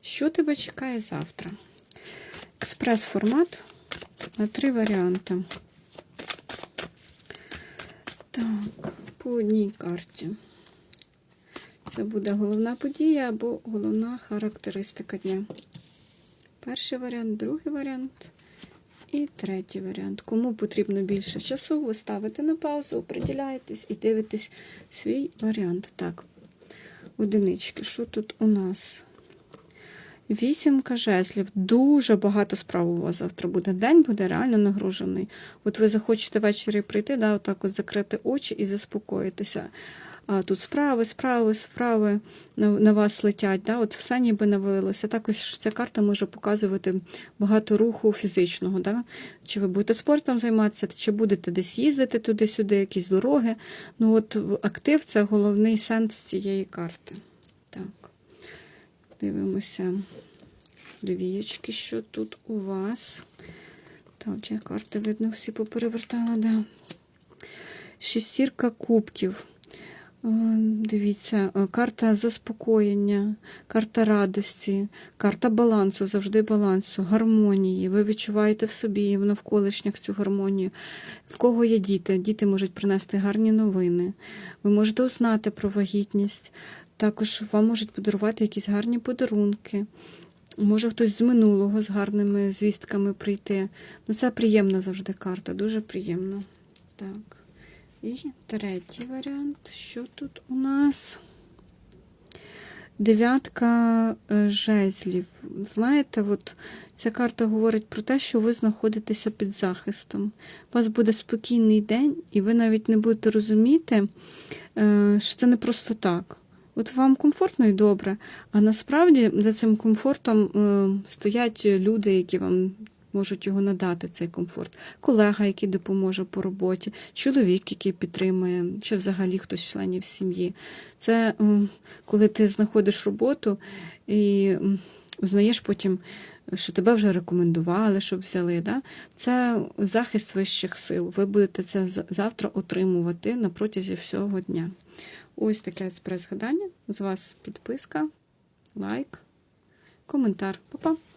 Що тебе чекає завтра? Експрес-формат на три варіанти. Так, по одній карті. Це буде головна подія або головна характеристика дня. Перший варіант, другий варіант і третій варіант. Кому потрібно більше часу, ви ставите на паузу, оприділяєтесь і дивитесь свій варіант. Так, одинички. Що тут у нас? Вісімка жезлів. Дуже багато справ у вас завтра буде. День буде реально нагружений. От ви захочете ввечері прийти, да, отак от закрити очі і заспокоїтися. А тут справи, справи, справи на, вас летять. Да? От все ніби навалилося. Також ця карта може показувати багато руху фізичного. Да? Чи ви будете спортом займатися, чи будете десь їздити туди-сюди, якісь дороги. Ну от актив це головний сенс цієї карти. Так. Дивимося двієчки, що тут у вас. Так, я карти, видно, всі поперевертала, да. Шестірка кубків. О, Дивіться, е, карта заспокоєння, карта радості, карта балансу, завжди балансу, гармонії. Ви відчуваєте в собі в навколишнях цю гармонію. В кого є діти? Діти можуть принести гарні новини. Ви можете узнати про вагітність. Також вам можуть подарувати якісь гарні подарунки. Може хтось з минулого з гарними звістками прийти. Ну, це приємна завжди карта, дуже приємно. Так. І третій варіант. Що тут у нас? Дев'ятка е, жезлів. Знаєте, от ця карта говорить про те, що ви знаходитеся під захистом. У вас буде спокійний день, і ви навіть не будете розуміти, е, що це не просто так. От вам комфортно і добре, а насправді за цим комфортом е, стоять люди, які вам можуть його надати, цей комфорт. Колега, який допоможе по роботі, чоловік, який підтримує, чи взагалі хтось з членів сім'ї. Це коли ти знаходиш роботу і узнаєш потім, що тебе вже рекомендували, щоб взяли. Да? Це захист вищих сил. Ви будете це завтра отримувати на протязі всього дня. Ось таке експрес-гадання. З вас підписка, лайк, коментар. Па-па!